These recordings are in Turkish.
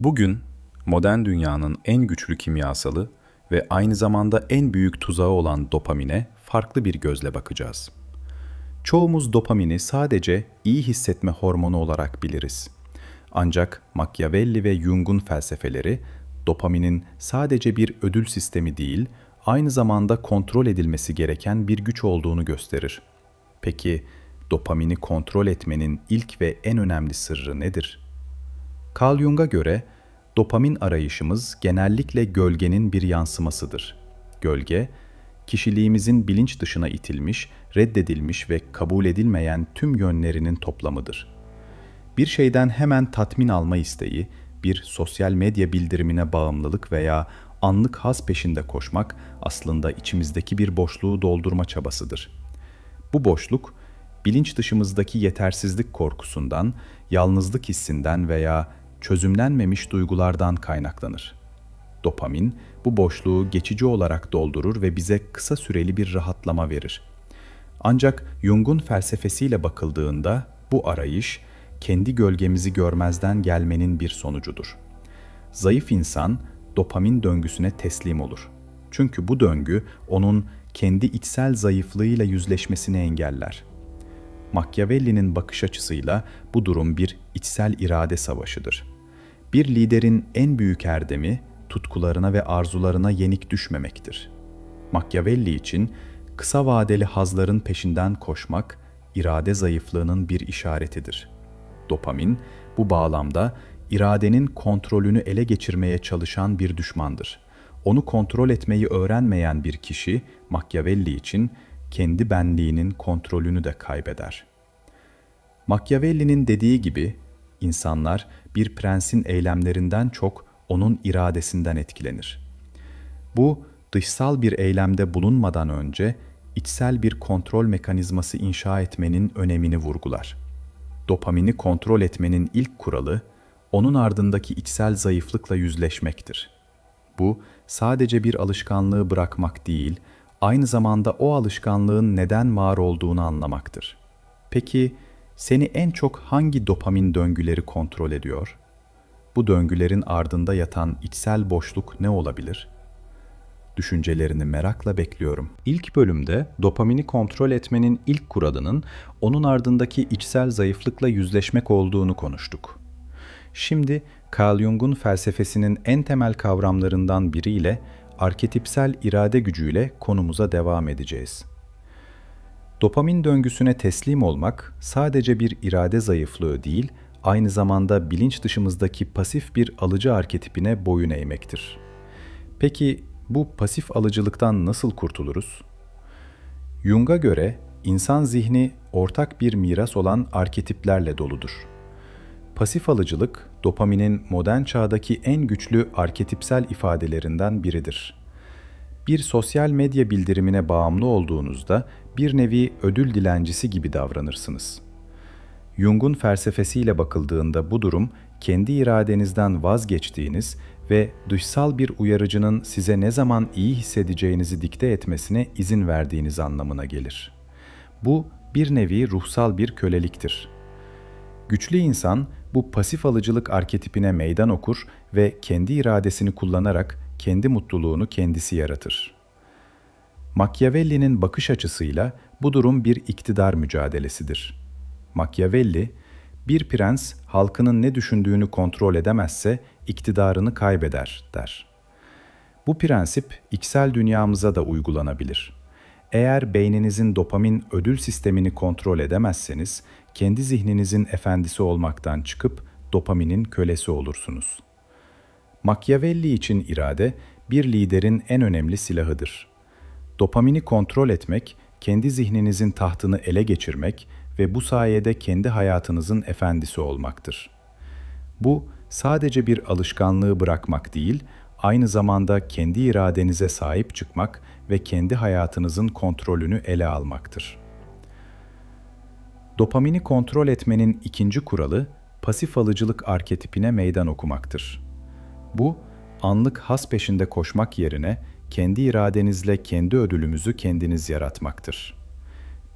Bugün modern dünyanın en güçlü kimyasalı ve aynı zamanda en büyük tuzağı olan dopamine farklı bir gözle bakacağız. Çoğumuz dopamini sadece iyi hissetme hormonu olarak biliriz. Ancak Machiavelli ve Jung'un felsefeleri dopaminin sadece bir ödül sistemi değil, aynı zamanda kontrol edilmesi gereken bir güç olduğunu gösterir. Peki dopamini kontrol etmenin ilk ve en önemli sırrı nedir? Carl Jung'a göre dopamin arayışımız genellikle gölgenin bir yansımasıdır. Gölge, kişiliğimizin bilinç dışına itilmiş, reddedilmiş ve kabul edilmeyen tüm yönlerinin toplamıdır. Bir şeyden hemen tatmin alma isteği, bir sosyal medya bildirimine bağımlılık veya anlık haz peşinde koşmak aslında içimizdeki bir boşluğu doldurma çabasıdır. Bu boşluk, bilinç dışımızdaki yetersizlik korkusundan, yalnızlık hissinden veya çözümlenmemiş duygulardan kaynaklanır. Dopamin bu boşluğu geçici olarak doldurur ve bize kısa süreli bir rahatlama verir. Ancak Jung'un felsefesiyle bakıldığında bu arayış kendi gölgemizi görmezden gelmenin bir sonucudur. Zayıf insan dopamin döngüsüne teslim olur. Çünkü bu döngü onun kendi içsel zayıflığıyla yüzleşmesini engeller. Machiavelli'nin bakış açısıyla bu durum bir içsel irade savaşıdır. Bir liderin en büyük erdemi tutkularına ve arzularına yenik düşmemektir. Machiavelli için kısa vadeli hazların peşinden koşmak irade zayıflığının bir işaretidir. Dopamin bu bağlamda iradenin kontrolünü ele geçirmeye çalışan bir düşmandır. Onu kontrol etmeyi öğrenmeyen bir kişi Machiavelli için kendi benliğinin kontrolünü de kaybeder. Machiavelli'nin dediği gibi insanlar bir prensin eylemlerinden çok onun iradesinden etkilenir. Bu dışsal bir eylemde bulunmadan önce içsel bir kontrol mekanizması inşa etmenin önemini vurgular. Dopamini kontrol etmenin ilk kuralı onun ardındaki içsel zayıflıkla yüzleşmektir. Bu sadece bir alışkanlığı bırakmak değil, aynı zamanda o alışkanlığın neden var olduğunu anlamaktır. Peki seni en çok hangi dopamin döngüleri kontrol ediyor? Bu döngülerin ardında yatan içsel boşluk ne olabilir? Düşüncelerini merakla bekliyorum. İlk bölümde dopamini kontrol etmenin ilk kuralının onun ardındaki içsel zayıflıkla yüzleşmek olduğunu konuştuk. Şimdi Carl Jung'un felsefesinin en temel kavramlarından biriyle arketipsel irade gücüyle konumuza devam edeceğiz. Dopamin döngüsüne teslim olmak sadece bir irade zayıflığı değil, aynı zamanda bilinç dışımızdaki pasif bir alıcı arketipine boyun eğmektir. Peki bu pasif alıcılıktan nasıl kurtuluruz? Jung'a göre insan zihni ortak bir miras olan arketiplerle doludur. Pasif alıcılık, dopaminin modern çağdaki en güçlü arketipsel ifadelerinden biridir. Bir sosyal medya bildirimine bağımlı olduğunuzda bir nevi ödül dilencisi gibi davranırsınız. Jung'un felsefesiyle bakıldığında bu durum kendi iradenizden vazgeçtiğiniz ve dışsal bir uyarıcının size ne zaman iyi hissedeceğinizi dikte etmesine izin verdiğiniz anlamına gelir. Bu bir nevi ruhsal bir köleliktir. Güçlü insan bu pasif alıcılık arketipine meydan okur ve kendi iradesini kullanarak kendi mutluluğunu kendisi yaratır. Machiavelli'nin bakış açısıyla bu durum bir iktidar mücadelesidir. Machiavelli, bir prens halkının ne düşündüğünü kontrol edemezse iktidarını kaybeder der. Bu prensip içsel dünyamıza da uygulanabilir. Eğer beyninizin dopamin ödül sistemini kontrol edemezseniz, kendi zihninizin efendisi olmaktan çıkıp dopaminin kölesi olursunuz. Machiavelli için irade bir liderin en önemli silahıdır. Dopamini kontrol etmek, kendi zihninizin tahtını ele geçirmek ve bu sayede kendi hayatınızın efendisi olmaktır. Bu sadece bir alışkanlığı bırakmak değil, aynı zamanda kendi iradenize sahip çıkmak ve kendi hayatınızın kontrolünü ele almaktır. Dopamini kontrol etmenin ikinci kuralı pasif alıcılık arketipine meydan okumaktır. Bu, anlık has peşinde koşmak yerine kendi iradenizle kendi ödülümüzü kendiniz yaratmaktır.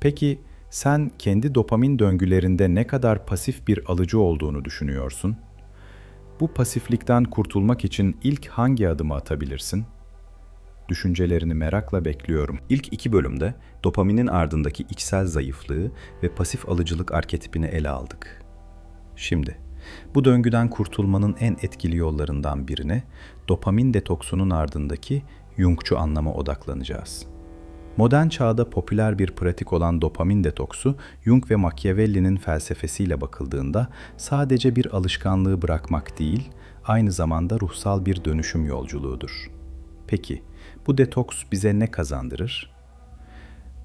Peki sen kendi dopamin döngülerinde ne kadar pasif bir alıcı olduğunu düşünüyorsun? Bu pasiflikten kurtulmak için ilk hangi adımı atabilirsin? Düşüncelerini merakla bekliyorum. İlk iki bölümde dopaminin ardındaki içsel zayıflığı ve pasif alıcılık arketipini ele aldık. Şimdi bu döngüden kurtulmanın en etkili yollarından birine dopamin detoksunun ardındaki Jungçu anlama odaklanacağız. Modern çağda popüler bir pratik olan dopamin detoksu, Jung ve Machiavelli'nin felsefesiyle bakıldığında sadece bir alışkanlığı bırakmak değil, aynı zamanda ruhsal bir dönüşüm yolculuğudur. Peki, bu detoks bize ne kazandırır?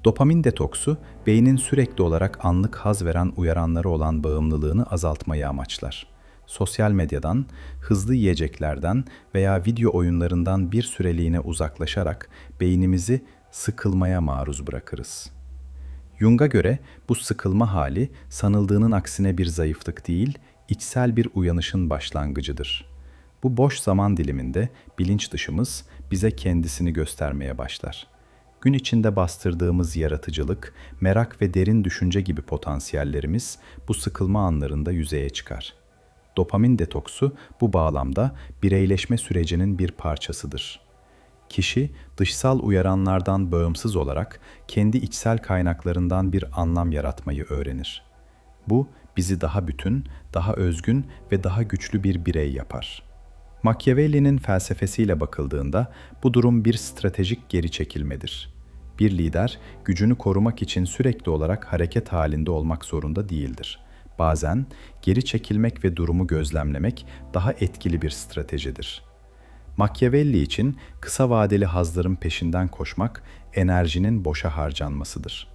Dopamin detoksu, beynin sürekli olarak anlık haz veren uyaranları olan bağımlılığını azaltmayı amaçlar. Sosyal medyadan, hızlı yiyeceklerden veya video oyunlarından bir süreliğine uzaklaşarak beynimizi sıkılmaya maruz bırakırız. Jung'a göre bu sıkılma hali sanıldığının aksine bir zayıflık değil, içsel bir uyanışın başlangıcıdır. Bu boş zaman diliminde bilinç dışımız bize kendisini göstermeye başlar. Gün içinde bastırdığımız yaratıcılık, merak ve derin düşünce gibi potansiyellerimiz bu sıkılma anlarında yüzeye çıkar. Dopamin detoksu bu bağlamda bireyleşme sürecinin bir parçasıdır. Kişi dışsal uyaranlardan bağımsız olarak kendi içsel kaynaklarından bir anlam yaratmayı öğrenir. Bu bizi daha bütün, daha özgün ve daha güçlü bir birey yapar. Machiavelli'nin felsefesiyle bakıldığında bu durum bir stratejik geri çekilmedir. Bir lider gücünü korumak için sürekli olarak hareket halinde olmak zorunda değildir. Bazen geri çekilmek ve durumu gözlemlemek daha etkili bir stratejidir. Machiavelli için kısa vadeli hazların peşinden koşmak enerjinin boşa harcanmasıdır.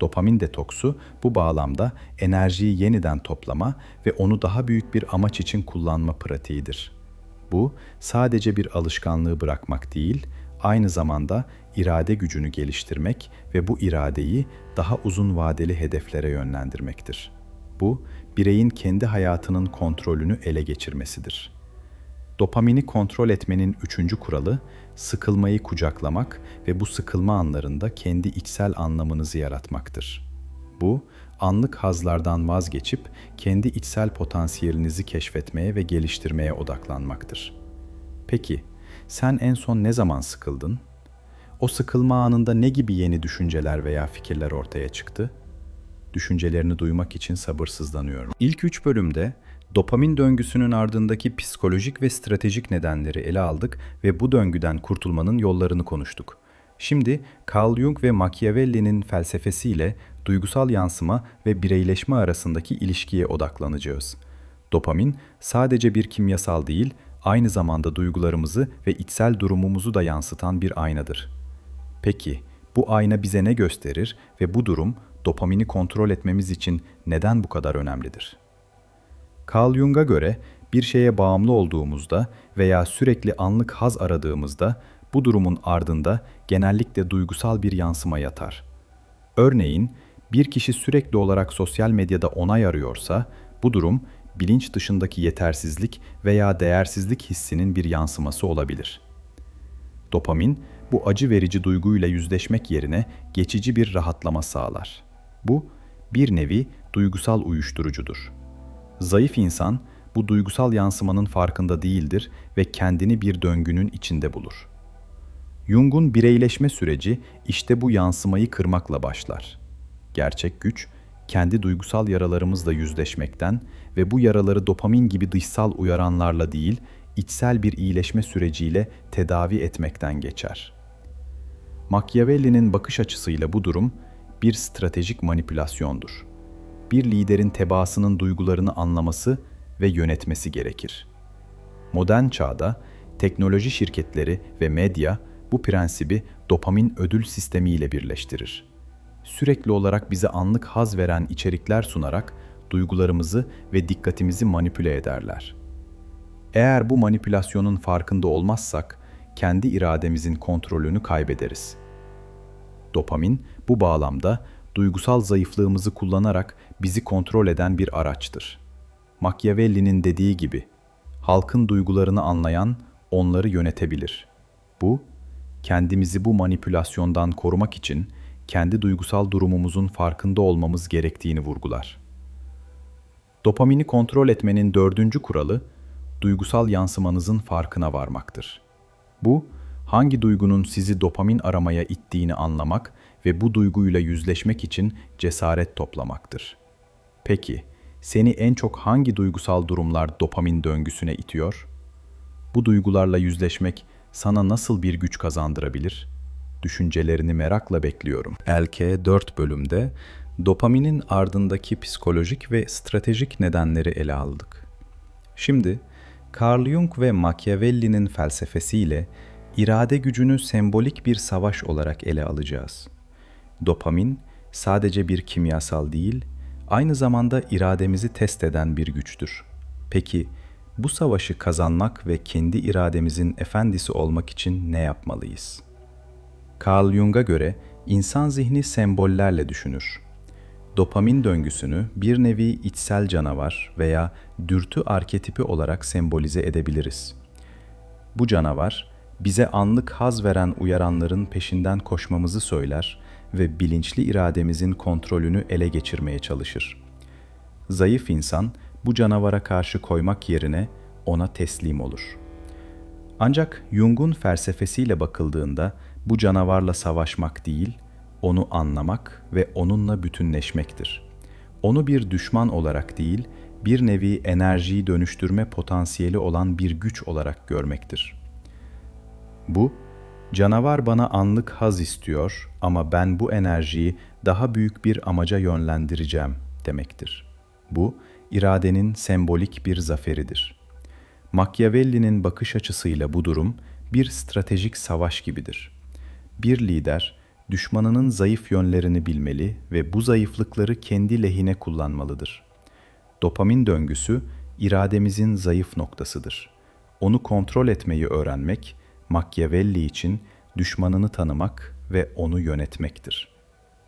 Dopamin detoksu bu bağlamda enerjiyi yeniden toplama ve onu daha büyük bir amaç için kullanma pratiğidir. Bu sadece bir alışkanlığı bırakmak değil, aynı zamanda irade gücünü geliştirmek ve bu iradeyi daha uzun vadeli hedeflere yönlendirmektir. Bu, bireyin kendi hayatının kontrolünü ele geçirmesidir. Dopamini kontrol etmenin üçüncü kuralı, sıkılmayı kucaklamak ve bu sıkılma anlarında kendi içsel anlamınızı yaratmaktır. Bu, anlık hazlardan vazgeçip kendi içsel potansiyelinizi keşfetmeye ve geliştirmeye odaklanmaktır. Peki, sen en son ne zaman sıkıldın? O sıkılma anında ne gibi yeni düşünceler veya fikirler ortaya çıktı? Düşüncelerini duymak için sabırsızlanıyorum. İlk üç bölümde dopamin döngüsünün ardındaki psikolojik ve stratejik nedenleri ele aldık ve bu döngüden kurtulmanın yollarını konuştuk. Şimdi Carl Jung ve Machiavelli'nin felsefesiyle duygusal yansıma ve bireyleşme arasındaki ilişkiye odaklanacağız. Dopamin sadece bir kimyasal değil, aynı zamanda duygularımızı ve içsel durumumuzu da yansıtan bir aynadır. Peki, bu ayna bize ne gösterir ve bu durum dopamini kontrol etmemiz için neden bu kadar önemlidir? Carl Jung'a göre bir şeye bağımlı olduğumuzda veya sürekli anlık haz aradığımızda bu durumun ardında genellikle duygusal bir yansıma yatar. Örneğin bir kişi sürekli olarak sosyal medyada onay arıyorsa bu durum bilinç dışındaki yetersizlik veya değersizlik hissinin bir yansıması olabilir. Dopamin bu acı verici duyguyla yüzleşmek yerine geçici bir rahatlama sağlar. Bu bir nevi duygusal uyuşturucudur. Zayıf insan bu duygusal yansımanın farkında değildir ve kendini bir döngünün içinde bulur. Jung'un bireyleşme süreci işte bu yansımayı kırmakla başlar. Gerçek güç, kendi duygusal yaralarımızla yüzleşmekten ve bu yaraları dopamin gibi dışsal uyaranlarla değil, içsel bir iyileşme süreciyle tedavi etmekten geçer. Machiavelli'nin bakış açısıyla bu durum bir stratejik manipülasyondur. Bir liderin tebaasının duygularını anlaması ve yönetmesi gerekir. Modern çağda teknoloji şirketleri ve medya bu prensibi dopamin ödül sistemiyle birleştirir. Sürekli olarak bize anlık haz veren içerikler sunarak duygularımızı ve dikkatimizi manipüle ederler. Eğer bu manipülasyonun farkında olmazsak kendi irademizin kontrolünü kaybederiz. Dopamin bu bağlamda duygusal zayıflığımızı kullanarak bizi kontrol eden bir araçtır. Machiavelli'nin dediği gibi, halkın duygularını anlayan onları yönetebilir. Bu, kendimizi bu manipülasyondan korumak için kendi duygusal durumumuzun farkında olmamız gerektiğini vurgular. Dopamini kontrol etmenin dördüncü kuralı, duygusal yansımanızın farkına varmaktır. Bu, hangi duygunun sizi dopamin aramaya ittiğini anlamak ve bu duyguyla yüzleşmek için cesaret toplamaktır. Peki, seni en çok hangi duygusal durumlar dopamin döngüsüne itiyor? Bu duygularla yüzleşmek sana nasıl bir güç kazandırabilir? Düşüncelerini merakla bekliyorum. Elke 4 bölümde dopaminin ardındaki psikolojik ve stratejik nedenleri ele aldık. Şimdi Carl Jung ve Machiavelli'nin felsefesiyle irade gücünü sembolik bir savaş olarak ele alacağız. Dopamin sadece bir kimyasal değil, aynı zamanda irademizi test eden bir güçtür. Peki bu savaşı kazanmak ve kendi irademizin efendisi olmak için ne yapmalıyız? Carl Jung'a göre insan zihni sembollerle düşünür. Dopamin döngüsünü bir nevi içsel canavar veya dürtü arketipi olarak sembolize edebiliriz. Bu canavar bize anlık haz veren uyaranların peşinden koşmamızı söyler ve bilinçli irademizin kontrolünü ele geçirmeye çalışır. Zayıf insan bu canavara karşı koymak yerine ona teslim olur. Ancak Jung'un felsefesiyle bakıldığında bu canavarla savaşmak değil, onu anlamak ve onunla bütünleşmektir. Onu bir düşman olarak değil, bir nevi enerjiyi dönüştürme potansiyeli olan bir güç olarak görmektir. Bu, canavar bana anlık haz istiyor ama ben bu enerjiyi daha büyük bir amaca yönlendireceğim demektir. Bu, iradenin sembolik bir zaferidir. Machiavelli'nin bakış açısıyla bu durum bir stratejik savaş gibidir. Bir lider, düşmanının zayıf yönlerini bilmeli ve bu zayıflıkları kendi lehine kullanmalıdır. Dopamin döngüsü irademizin zayıf noktasıdır. Onu kontrol etmeyi öğrenmek, Machiavelli için düşmanını tanımak ve onu yönetmektir.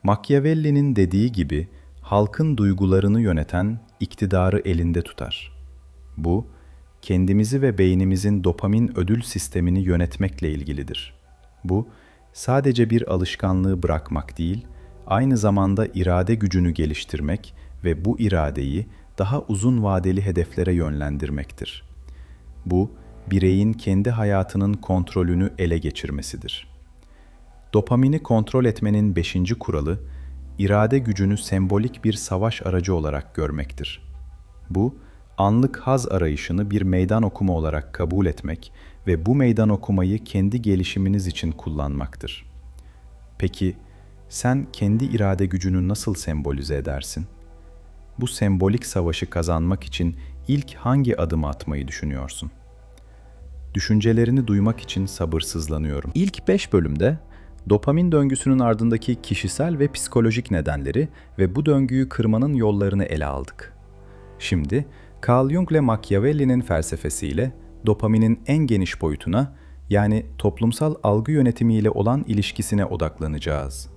Machiavelli'nin dediği gibi halkın duygularını yöneten iktidarı elinde tutar. Bu, kendimizi ve beynimizin dopamin ödül sistemini yönetmekle ilgilidir. Bu, sadece bir alışkanlığı bırakmak değil, aynı zamanda irade gücünü geliştirmek ve bu iradeyi daha uzun vadeli hedeflere yönlendirmektir. Bu, bireyin kendi hayatının kontrolünü ele geçirmesidir. Dopamini kontrol etmenin beşinci kuralı, irade gücünü sembolik bir savaş aracı olarak görmektir. Bu, anlık haz arayışını bir meydan okuma olarak kabul etmek ve bu meydan okumayı kendi gelişiminiz için kullanmaktır. Peki, sen kendi irade gücünü nasıl sembolize edersin? Bu sembolik savaşı kazanmak için ilk hangi adımı atmayı düşünüyorsun? Düşüncelerini duymak için sabırsızlanıyorum. İlk 5 bölümde dopamin döngüsünün ardındaki kişisel ve psikolojik nedenleri ve bu döngüyü kırmanın yollarını ele aldık. Şimdi Carl Jung ile Machiavelli'nin felsefesiyle dopaminin en geniş boyutuna yani toplumsal algı yönetimiyle olan ilişkisine odaklanacağız.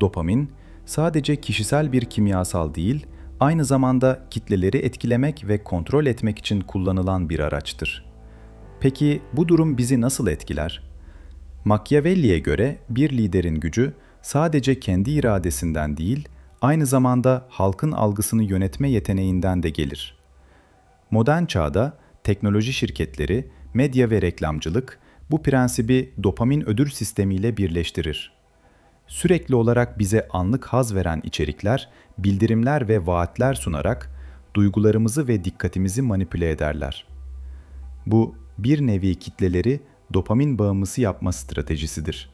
Dopamin sadece kişisel bir kimyasal değil, aynı zamanda kitleleri etkilemek ve kontrol etmek için kullanılan bir araçtır. Peki bu durum bizi nasıl etkiler? Machiavelli'ye göre bir liderin gücü sadece kendi iradesinden değil, aynı zamanda halkın algısını yönetme yeteneğinden de gelir. Modern çağda teknoloji şirketleri, medya ve reklamcılık bu prensibi dopamin ödül sistemiyle birleştirir. Sürekli olarak bize anlık haz veren içerikler, bildirimler ve vaatler sunarak duygularımızı ve dikkatimizi manipüle ederler. Bu bir nevi kitleleri dopamin bağımlısı yapma stratejisidir.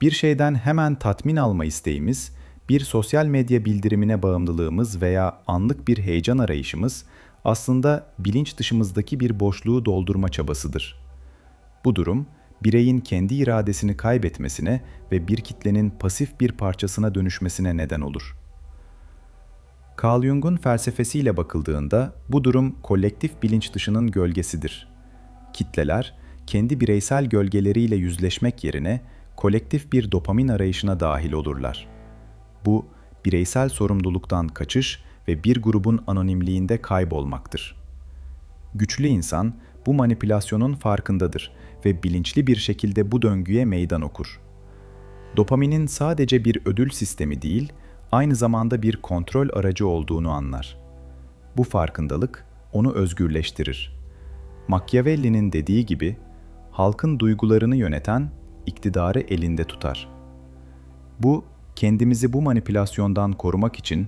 Bir şeyden hemen tatmin alma isteğimiz, bir sosyal medya bildirimine bağımlılığımız veya anlık bir heyecan arayışımız aslında bilinç dışımızdaki bir boşluğu doldurma çabasıdır. Bu durum, bireyin kendi iradesini kaybetmesine ve bir kitlenin pasif bir parçasına dönüşmesine neden olur. Carl Jung'un felsefesiyle bakıldığında bu durum kolektif bilinç dışının gölgesidir. Kitleler, kendi bireysel gölgeleriyle yüzleşmek yerine kolektif bir dopamin arayışına dahil olurlar. Bu, bireysel sorumluluktan kaçış ve bir grubun anonimliğinde kaybolmaktır. Güçlü insan bu manipülasyonun farkındadır ve bilinçli bir şekilde bu döngüye meydan okur. Dopaminin sadece bir ödül sistemi değil, aynı zamanda bir kontrol aracı olduğunu anlar. Bu farkındalık onu özgürleştirir Machiavelli'nin dediği gibi, halkın duygularını yöneten iktidarı elinde tutar. Bu, kendimizi bu manipülasyondan korumak için